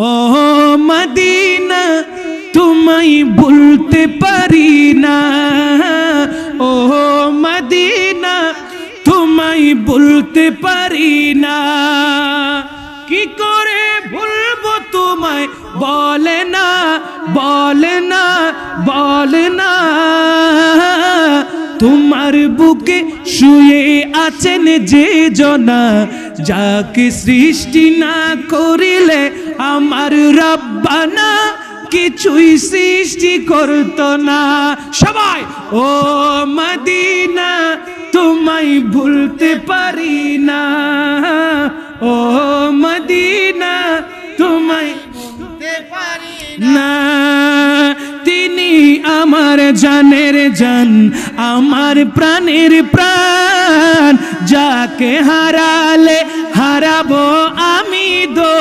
ও Medina, তোমায় ভুলতে পারি না। ও মদিনা, তোমায় ভুলতে পারি না। কি করে ভুলবো তোমায়? বলে না বলে না বলে না। তোমার বুকে শুয়ে আছেন যে জনা যাকে সৃষ্টি না করিলে আমার রব্বানা কিছুই সৃষ্টি করতো না। সবাই, ও মদিনা, তোমায় ভুলতে পারি না। ও মদিনা, তোমায় ভুলতে পারি না। তিনি আমার জানের জান, আমার প্রাণের প্রাণ। যাকে হারালে হারাবো আমি দো